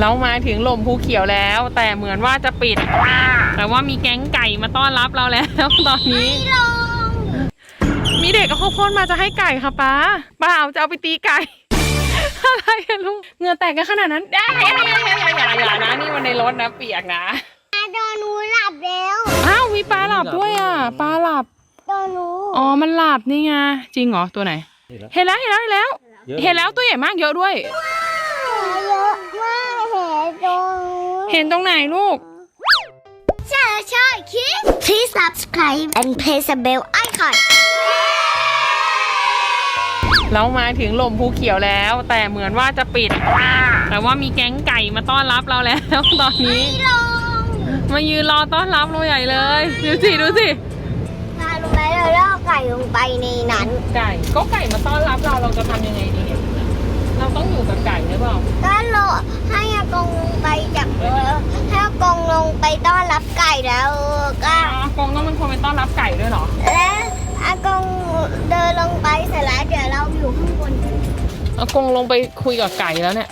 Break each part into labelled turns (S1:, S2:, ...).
S1: เรามาถึงหล่มภูเขียวแล้ว แต่เหมือนว่าจะปิด แต่ว่ามีแก๊งไก่มาต้อนรับเราแล้ว ตอนนี้
S2: ลง
S1: มีเด็กกับข้าวโพดมาจะให้ไก่ค่ะป้าเปล่าจะเอาไปตีไก่อะไรอะลูกเหงื่อแตกกันขนาดนั้นได้อย่าอย่าอย่าอย่าอย่านะนี่มันในรถนะเปียกนะ
S2: โดนหนูหลับแล้ว
S1: อ้าวมีปลาหลับด้วยอะปลาหลับ
S2: โดนหนู
S1: อ๋อมันหลับนี่ไงจริงเหรอตัวไหน เห็นแล้วเห็นแล้วเห็นแล้วเห็นแล้วตัวใหญ่มากเยอะด้วย
S2: เยอะมากเห็น ตรง
S1: เห็นตรงไหนลูก
S2: ใช่ใช่คิด Please subscribe and press the bell icon
S1: เรามาถึงหล่มภูเขียวแล้ว แต่เหมือนว่าจะปิด แต่ว่ามีแก๊งไก่มาต้อนรับเราแล้ว ตอนนี้
S2: ลง
S1: มายืนรอต้อนรับเราใหญ่เลย ดูสิดูสิ
S2: พาลงไปแล้วล่อไก่ลงไปในนั้น
S1: ไก่ ก็ไก่มาต้อนรับเราเราจะทำยังไงดีเนี่ย เราต้องอยู่กับไก่หรือเปล่า
S2: ก็โลให้อากงลงไปจับให้อากงลงไปต้อนรับไก่แล้วก็
S1: อากงต้องเป็นคนไปต้อนรับไก่ด้วยเหรอ
S2: และอากงเดินลงไปเสร็จแล้วเดี๋ยวเราอยู่ข้างบน
S1: อากงลงไปคุยกับไก่แล้วเนี่ย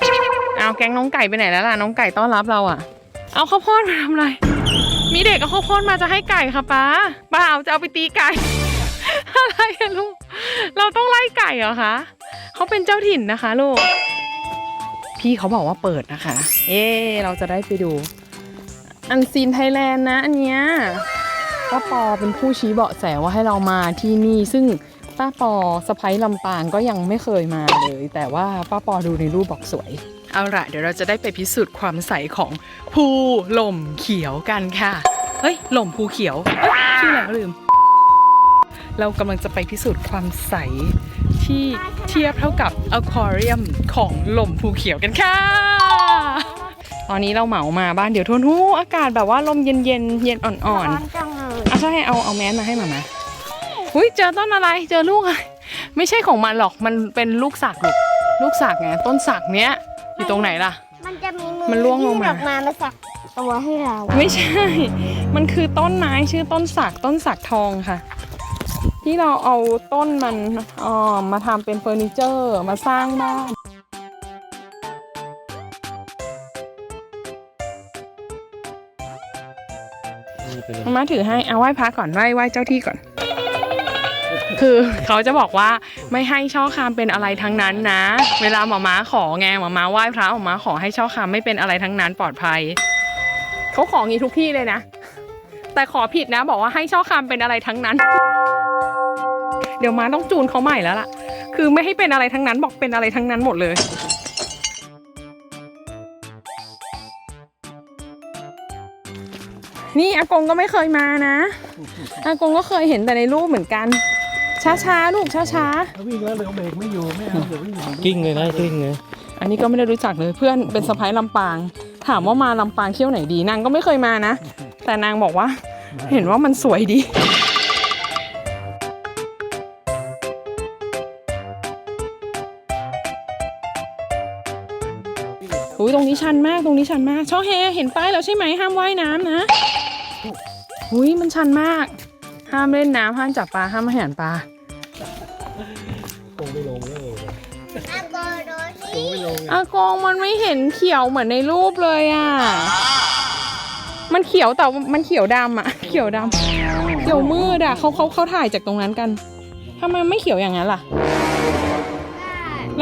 S1: เอาแก๊งน้องไก่ไปไหนแล้วล่ะน้องไก่ต้อนรับเราอะ เอาข้าวโพดมาทำอะไร มีเด็กกับข้าวโพดมาจะให้ไก่ค่ะป้าเปล่าจะเอาไปตีไก่อะไรอะลูกเราต้องไล่ไก่เหรอคะ เขาเป็นเจ้าถิ่นนะคะลูก พี่เขาบอกว่าเปิดนะคะเอ๊เราจะได้ไปดู อันซีนไทยแลนด์นะ อันเนี้ยป้าปอเป็นผู้ชี้เบาะแสว่าให้เรามาที่นี่ ซึ่งป้าปอสะพ้ยลำปางก็ยังไม่เคยมาเลย แต่ว่าป้าปอดูในรูปบอกสวย เอาละเดี๋ยวเราจะได้ไปพิสูจน์ความใสของภูหล่มเขียวกันค่ะ เฮ้ยหล่มภูเขียวเอ้ยชื่ออะไรวะลืม เรากำลังจะไปพิสูจน์ความใส ที่เทียบเท่ากับอควาเรียมของหล่มภูเขียวกันค่ะ ตอนนี้เราเหมามาบ้านเดี๋ยวทวนหูอากาศแบบว่าลมเย็นเย็นๆเย็นอ่อนๆ
S2: จังเลย
S1: อะใช่เอาเอาแมสมาให้มามาหุ้ยเจอต้นอะไรเจอลูกอะไรไม่ใช่ของมันหรอกมันเป็นลูกสักลูกลูกสักไงต้นสักเนี้ยอยู่ตรงไหนล่ะ
S2: มันจะมีมื
S1: มันร่วงลงมา
S2: ยื่นออกมามาสักตัวให้เรา
S1: ไม่ใช่ มันคือต้นไม้ชื่อต้นสักต้นสักทองค่ะ ที่เราเอาต้นมันเอ่อมาทำเป็นเฟอร์นิเจอร์มาสร้างบ้านมาถือให้เอาไหว้พระก่อนไหว้ไหว้เจ้าที่ก่อน คือเขาจะบอกว่าไม่ให้ช่อคามเป็นอะไรทั้งนั้นนะ เวลาหมอม้าขอไงหมอม้าไหว้พระหมอม้าขอให้ช่อคามไม่เป็นอะไรทั้งนั้นปลอดภัยเขาของงี้ทุกที่เลยนะ แต่ขอผิดนะ บอกว่าให้ช่อคามเป็นอะไรทั้งนั้น เดี๋ยวม้าต้องจูนเขาใหม่แล้วล่ะ คือไม่ให้เป็นอะไรทั้งนั้นบอกเป็นอะไรทั้งนั้นหมดเลยนี่อากงก็ไม่เคยมานะอากงก็เคยเห็นแต่ในรูปเหมือนกัน ช้าๆลูกช้า
S3: เขาวิ่งแล้วเร็วเบรกไม่อยู่ไม่เอาเดี๋ยววิ่งอยู่
S4: กิ้งเลยนะกิ้งเลย
S1: ๆอันนี้ก็ไม่ได้รู้จักเลยเพื่อนเป็นสะพ้ายลำปาง ถามว่ามาลำปางเที่ยวไหนดีนางก็ไม่เคยมานะ แต่นางบอกว่า เห็นว่ามันสวยดี ตรงนี้ชันมากตรงนี้ชันมากช่อแฮเห็นป้ายแล้วใช่ไหมห้ามว่ายน้ำนะอุ้ยมันชันมาก ห้ามเล่นน้ำห้ามจับปลาห้ามอาหารปลา
S3: คงไม่ลงเลย
S2: อากงโดน
S3: คงไม่ลง
S1: อากงมันไม่เห็นเขียวเหมือนในรูปเลยอะมันเขียวแต่ว่ามันเขียวดำอะ เขียวดำเขียวมืดอะเขาเขาเขาถ่ายจากตรงนั้นกันทำไมไม่เขียวอย่างนั้นล่ะ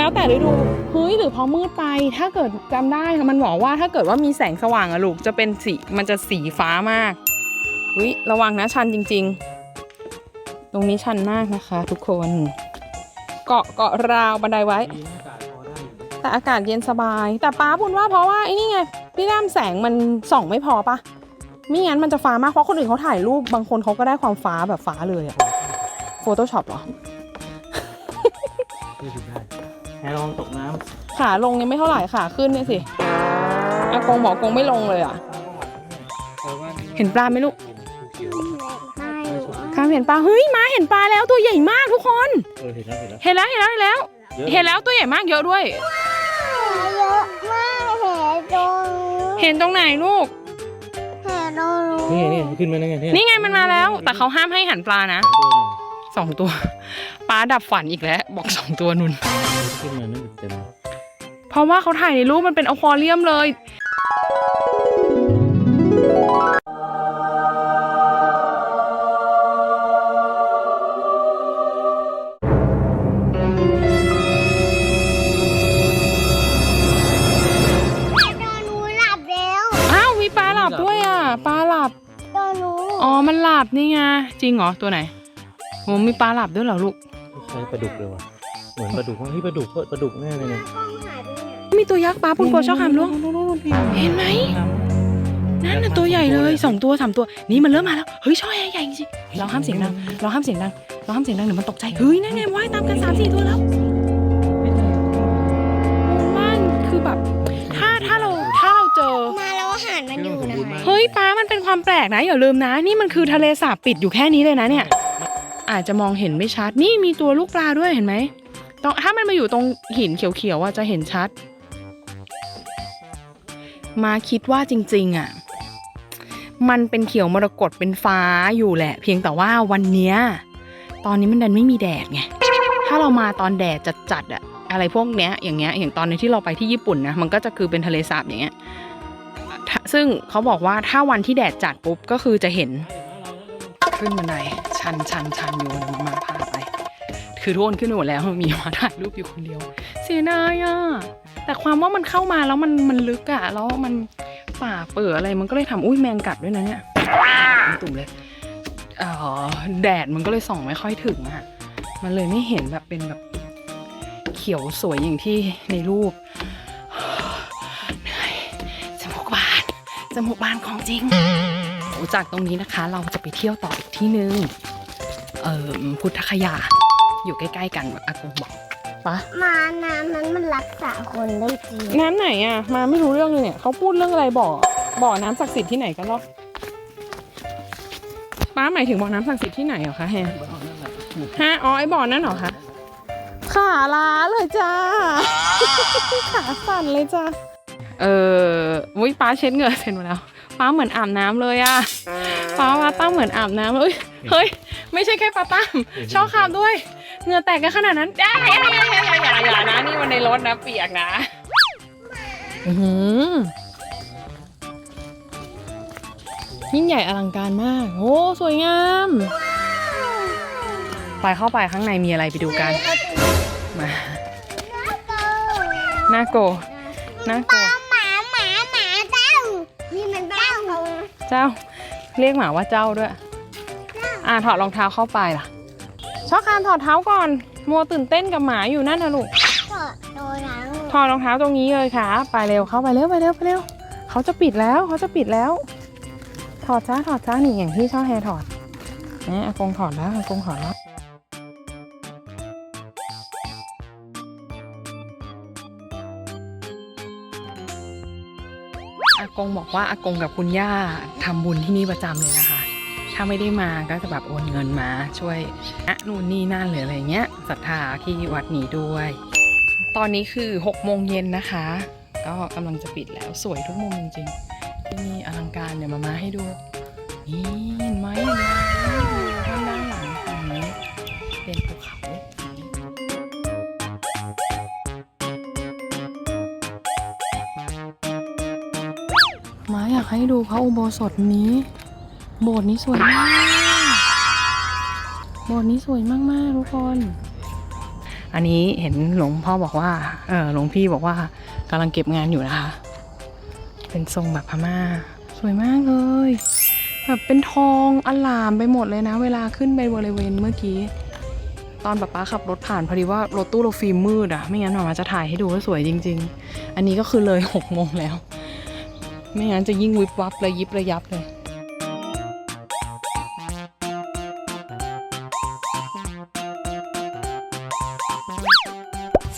S1: แล้วแต่ฤดูเฮ้ยหรือพราะมืดไป ถ้าเกิดจำได้มันบอกว่าถ้าเกิดว่ามีแสงสว่างอะลูกจะเป็นสีมันจะสีฟ้ามากอุ้ยระวังนะชันจริง ๆ ตรงนี้ชันมากนะคะ ทุกคน เกาะเกาะราวบันไดไว้ แต่อากาศเย็นสบาย แต่ป้าบุญว่าเพราะว่าไอ้นี่ไงพี่แรมแสงมันส่องไม่พอปะไม่งั้นมันจะฟ้ามากเพราะคนอื่นเขาถ่ายรูปบางคนเขาก็ได้ความฟ้าแบบฟ้าเลยอะโฟโต้ช็อปเหรอ
S3: แฮลองตกน้
S1: ขาลงยังไม่เท่าไหร่ขาขึ้นเนี่ยสิอากงบอกกงไม่ลงเลยอะำ
S3: แต่ว่า
S1: เห็นปลาไหมลูก
S3: เขียว
S2: ไม่
S1: ข้ามเห็นปลา เฮ้ยมาเห็นปลาแล้วตัวใหญ่มากทุกคน
S3: เออเห็นแล้วเห็นแล้ว
S1: เห็นแล้วเห็นแล้วเห็นแล้ว
S3: เยอะ
S1: เห็นแล้วตัวใหญ่มากเยอะด้วย
S2: เยอะมากเห็นตรง
S1: เห็นตรงไหนลูก
S2: เห็นตรง
S3: นี่นี่ขึ้นมาแล้วไง
S1: นี่ไงมันมาแล้ว แต่เขาห้ามให้หันปลานะ สองตัวปลาดับฝันอีกแล้ว บอกสองตัวนุน
S3: ขึ้นมานั่นเต็ม
S1: เพราะว่าเขาถ่ายในรูปมันเป็นอควาเรียมเลย
S2: โดนหนูหลับแล้ว
S1: อ้าวมีปลาหลับด้วยอะปลาหลับ
S2: โดนหนู
S1: อ๋อ มันหลับนี่ไง จริงเหรอ ตัวไหน โหมีปลาหลับด้วยเหรอลูก
S3: ใช้ปลาดุกเลยว่ะเหมือนปลาดุกว่าที่ปลาดุกปลาดุกแน่เลยเนี่ย
S2: กล้องหายไปไหน
S1: มีตัวยักษ์ปลาปุ่นโกชอบคำลูกเห็นไหมนั่นน่ะตัวใหญ่เลยสองตัวสามตัวนี่มันเริ่มมาแล้วเฮ้ยช่อใหญ่จริงๆเราห้ามเสียงดังเราห้ามเสียงดังเราห้ามเสียงดังเดี๋ยวมันตกใจเฮ้ยนั่นไงว่ายตามกันสามสี่ตัวแล้วบ้านคือแบบถ้าถ้าเราถ้าเราเจอ
S2: มาแล้วอาหารมันอยู่นะคะ
S1: เฮ้ยป้ามันเป็นความแปลกนะอย่าลืมนะ นี่มันคือทะเลสาบปิดอยู่แค่นี้เลยนะเนี่ย อาจจะมองเห็นไม่ชัด นี่มีตัวลูกปลาด้วยเห็นไหมตรงถ้ามันมาอยู่ตรงหินเขียวๆอะจะเห็นชัด มาคิดว่าจริง ๆ อะ มันเป็นเขียวมรกตเป็นฟ้าอยู่แหละ เพียงแต่ว่าวันเนี้ยตอนนี้มันดันไม่มีแดดไง ถ้าเรามาตอนแดดจัดๆอะอะไรพวกเนี้ยอย่างเงี้ยอย่างตอนนี้ที่เราไปที่ญี่ปุ่นนะมันก็จะคือเป็นทะเลสาบอย่างเงี้ยซึ่งเขาบอกว่าถ้าวันที่แดดจัดปุ๊บก็คือจะเห็น ขึ้นบันไดชันชันชันอยู่มาพาไป คือทุกคนขึ้นไปหมดแล้วมีมาถ่ายรูปอยู่คนเดียว เสียดายอะแต่ความว่ามันเข้ามาแล้วมันมันลึกอะแล้วมันป่าเปิดอะไรมันก็เลยทำอุ้ยแมงกัดด้วยนะเนี่ยตุ่มเลยเออแดดมันก็เลยส่องไม่ค่อยถึงอะมันเลยไม่เห็นแบบเป็นแบบเขียวสวยอย่างที่ในรูปเหนื่อยจมูกบานจมูกบานของจริง โอ้จากตรงนี้นะคะ เราจะไปเที่ยวต่ออีกที่นึง เออพุทธคยา อยู่ใกล้ ๆ กันแบบอากงบอกปะ
S2: มาน้ำนั้นมันรักษาคนได้จริง
S1: น้ำไหนอะ มาไม่รู้เรื่องเลยเนี่ยเขาพูดเรื่องอะไรบ่อบ่อน้ำศักดิ์สิทธิ์ที่ไหนกันหรอป้าหมายถึงบ่อน้ำศักดิ์สิทธิ์ที่ไหนเหรอคะแฮฮะอ๋อไอบ่อนั่นเหรอคะขาล้าเลยจ้าขาสั่นเลยจ้าเอออุ้ยป้าเช็ดเหงื่อเสร็จหมดแล้ว ป้าเหมือนอาบน้ำเลยอะป้าป้าป้าเหมือนอาบน้ำเลยเฮ้ยไม่ใช่แค่ป้าป้าชอบขาบด้วยเหงื่อแตกกันขนาดนั้นอย่าอย่าอย่าอย่าอย่าอย่าอย่านะนี่มันในรถนะเปียกนะอือหือยิ่งใหญ่อลังการมาก โอ้สวยงาม ไปเข้าไปข้างในมีอะไรไปดูกัน มาน่าโกรธน่าโก
S2: เจ้า เรี
S1: ยกหมาว่าเจ้าด้วย อ่าถอดรองเท้าเข้าไปล่ะชอบคานถอดเท้าก่อน มัวตื่นเต้นกับหมาอยู่นั่นนะลูก
S2: ก็โดนหลัง
S1: ถอดรองเท้าตรงนี้เลยค่ะ ไปเร็วเข้าไปเร็วไปเร็วไปเร็ว เขาจะปิดแล้วเขาจะปิดแล้ว ถอดจ้าถอดจ้านี่อย่างที่ช่อแฮร์ถอดนี่อากงถอดแล้วอากงถอดแล้ว อากงบอกว่าอากงกับคุณย่าทำบุญที่นี่ประจำเลยนะคะ ถ้าไม่ได้มาก็จะแบบโอนเงินมาช่วยอะนู่นนี่นั่นหรืออะไรเงี้ยศรัทธาที่วัดนี้ด้วย ตอนนี้คือ6โมงเย็นนะคะ ก็กำลังจะปิดแล้วสวยทุกมุมจริงๆที่นี่อลังการเดี๋ยวมามาให้ดูนี่เห็นไหมนไหมด้านหลังฝั่งนี้เป็นภูเขา ให้ดูพระอุโบสถนี้ โบสถ์นี้สวยมาก โบสถ์นี้สวยมากๆทุกคน อันนี้เห็นหลวงพ่อบอกว่า เออหลวงพี่บอกว่ากำลังเก็บงานอยู่นะคะ เป็นทรงแบบพม่า สวยมากเลยแบบเป็นทองอลามไปหมดเลยนะ เวลาขึ้นไปบริเวณเมื่อกี้ ตอนป๊าป๊าขับรถผ่านพอดีว่ารถตู้เราฟิล์มมืดอะไม่งั้นหมาจะถ่ายให้ดูว่าสวยจริง ๆ อันนี้ก็คือเลยหกโมงแล้ว ไม่งั้นจะยิ่งวิบวับเลยยิบระยับเลย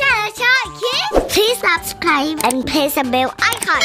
S2: ถ้าชอบคลิป please subscribe and press the bell icon